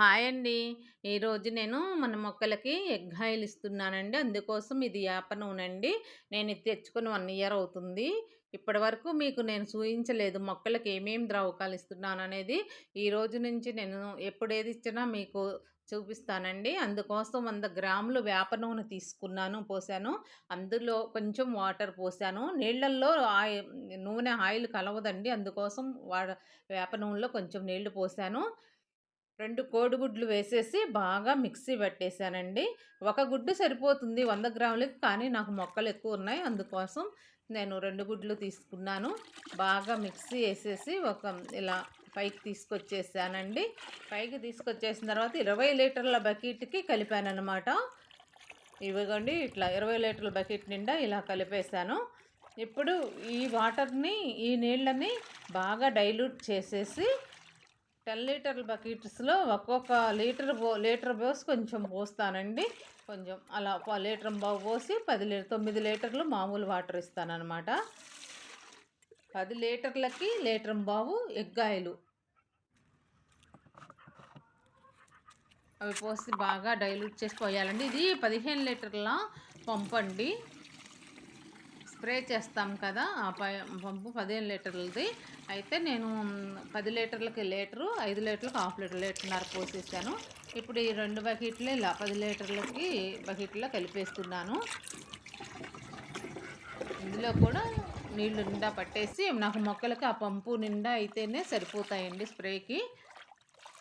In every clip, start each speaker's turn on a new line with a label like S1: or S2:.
S1: Hi అండి. ఈరోజు నేను మన మొక్కలకి ఎగ్ ఆయిల్ ఇస్తున్నానండి. అందుకోసం ఇది యాప అండి నేను ఇది తెచ్చుకొని వన్ ఇయర్ అవుతుంది. ఇప్పటివరకు మీకు నేను చూయించలేదు మొక్కలకి ఏమేమి ద్రవకాలు ఇస్తున్నాననేది. ఈ రోజు నుంచి నేను ఎప్పుడు ఏది ఇచ్చినా మీకు చూపిస్తానండి. అందుకోసం వంద గ్రాములు వేప నూనె తీసుకున్నాను, పోసాను. అందులో కొంచెం వాటర్ పోసాను. నీళ్ళల్లో ఆయి నూనె ఆయిల్ కలవదండి. అందుకోసం వా వేప నూనెలో కొంచెం నీళ్ళు పోసాను. రెండు కోడిగుడ్లు వేసేసి బాగా మిక్సీ పెట్టేశానండి ఒక గుడ్డు సరిపోతుంది వంద గ్రాములకి. కానీ నాకు మొక్కలు ఎక్కువ ఉన్నాయి. అందుకోసం నేను రెండు గుడ్లు తీసుకున్నాను. బాగా మిక్సీ వేసేసి ఒక ఇలా పైకి తీసుకొచ్చేసానండి. పైకి తీసుకొచ్చేసిన తర్వాత 20 లీటర్ల బకెట్‌కి కలిపానమాట ఇవిగోండి ఇట్లా 20 లీటర్ల బకెట్ నిండా ఇలా కలిపేసాను. ఇప్పుడు ఈ వాటర్‌ని ఈ నీళ్ళని బాగా డైల్యూట్ చేసేసి 10 లీటర్ల బకెట్స్‌లో ఒక్కొక్క లీటర్ పో లీటర్ పోసి కొంచెం పోస్తానండి. కొంచెం అలా ఒక లీటర్ బావు పోసి పది లీటర్ తొమ్మిది లీటర్లు మామూలు వాటర్ ఇస్తాననమాట. 10 లీటర్లకి లీటర్ బావు ఎగ్గాయలు అవి పోసి బాగా డైల్యూట్ చేసి పోయాలండి. ఇది 15 లీటర్ల పంపండి. స్ప్రే చేస్తాం కదా! ఆ పంపు 15 లీటర్లది. అయితే నేను పది లీటర్లకి లీటరు, ఐదు లీటర్లకు హాఫ్ లీటర్, లీటర్‌న్నర పోసేసాను. ఇప్పుడు ఈ రెండు బకెట్లు ఇలా పది లీటర్లకి బకెట్‌లో కలిపేస్తున్నాను. ఇందులో కూడా నీళ్ళు నిండా పట్టేసి నాకు మొక్కలకి ఆ పంపు నిండా అయితేనే సరిపోతాయండి స్ప్రేకి.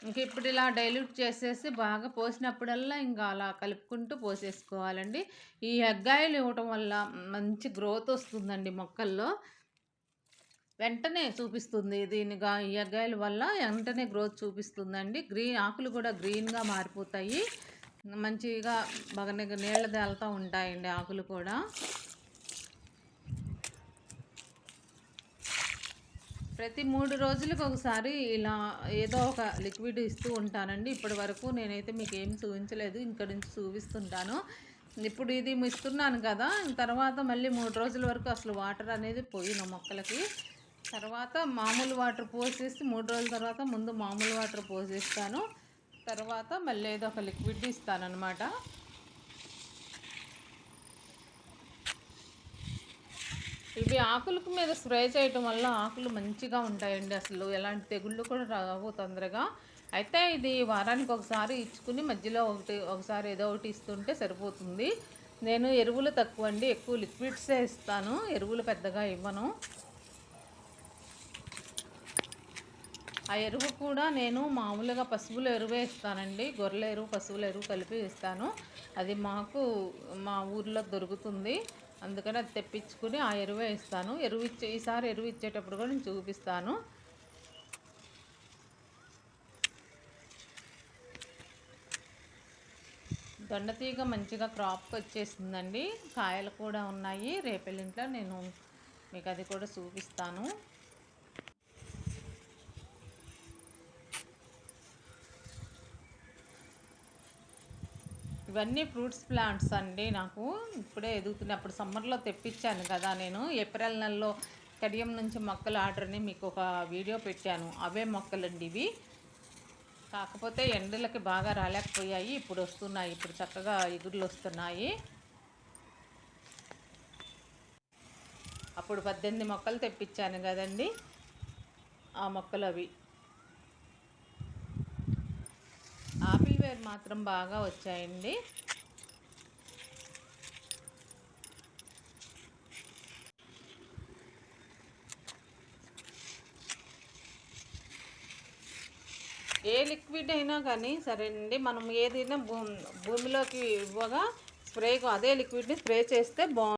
S1: ఇంక ఇప్పుడు ఇలా డైల్యూట్ చేసేసి బాగా పోసినప్పుడల్లా ఇంకా అలా కలుపుకుంటూ పోసేసుకోవాలండి. ఈ ఎగ్ ఇవ్వటం వల్ల మంచి గ్రోత్ వస్తుందండి మొక్కల్లో. వెంటనే చూపిస్తుంది దీనిగా ఈ వల్ల వెంటనే గ్రోత్ చూపిస్తుందండి. గ్రీన్ ఆకులు కూడా గ్రీన్‌గా మారిపోతాయి. మంచిగా బాగా నీళ్ళు తేలుతా ఉంటాయండి ఆకులు కూడా. ప్రతి మూడు రోజులకు ఒకసారి ఇలా ఏదో ఒక లిక్విడ్ ఇస్తూ ఉంటానండి. ఇప్పటి వరకు నేనైతే ఏం చూపించలేదు. ఇక్కడి నుంచి చూపిస్తుంటాను. ఇప్పుడు ఇది ఇస్తున్నాను కదా! తర్వాత మళ్ళీ మూడు రోజుల వరకు అసలు వాటర్ అనేది పోయిన మొక్కలకి. తర్వాత మామూలు వాటర్ పోసేసి మూడు రోజుల తర్వాత ముందు మామూలు వాటర్ పోసేస్తాను. తర్వాత మళ్ళీ ఏదో ఒక లిక్విడ్ ఇస్తానమాట ఇవి ఆకులకు మీద స్ప్రే చేయటం వల్ల ఆకులు మంచిగా ఉంటాయండి. అసలు ఎలాంటి తెగుళ్ళు కూడా రావు తొందరగా. అయితే ఇది వారానికి ఒకసారి ఇచ్చుకుని మధ్యలో ఒకటి ఒకసారి ఏదో ఒకటి ఇస్తుంటే సరిపోతుంది. నేను ఎరువులు తక్కువ అండి ఎక్కువ లిక్విడ్సే ఇస్తాను. ఎరువులు పెద్దగా ఇవ్వను. ఆ ఎరువు కూడా నేను మామూలుగా పశువుల ఎరువే ఇస్తానండి. గొర్రెల ఎరువు, పశువుల ఎరువు కలిపి ఇస్తాను. అది మాకు మా ఊర్లో దొరుకుతుంది. అందుకని అది తెప్పించుకుని ఆ ఎరువే ఇస్తాను. ఎరువు ఇచ్చే ఈసారి ఎరువు ఇచ్చేటప్పుడు కూడా నేను చూపిస్తాను. దొండతీగ మంచిగా క్రాప్‌కి వచ్చేసిందండి. కాయలు కూడా ఉన్నాయి. రేపెళ్ళింట్లో నేను మీకు అది కూడా చూపిస్తాను. ఇవన్నీ ఫ్రూట్స్ ప్లాంట్స్ అండి నాకు. ఇప్పుడే ఎదుగుతున్నాయి. అప్పుడు సమ్మర్‌లో తెప్పించాను కదా నేను. ఏప్రిల్ నెలలో కడియం నుంచి మొక్కల ఆర్డర్‌ని మీకు ఒక వీడియో పెట్టాను. అవే మొక్కలండి ఇవి. కాకపోతే ఎండలకి బాగా రాలేకపోయాయి. ఇప్పుడు వస్తున్నాయి. ఇప్పుడు చక్కగా ఎగురులు వస్తున్నాయి. అప్పుడు 18 మొక్కలు తెప్పించాను కదండీ! ఆ మొక్కలు అవి. వేర్ మాత్రం బాగా వచ్చాయండి. ఏ లిక్విడ్ అయినా కానీ సరే అండి మనం ఏదైనా భూమి భూమిలోకి ఇవ్వగా స్ప్రే అదే లిక్విడ్‌ని స్ప్రే చేస్తే బాగుంది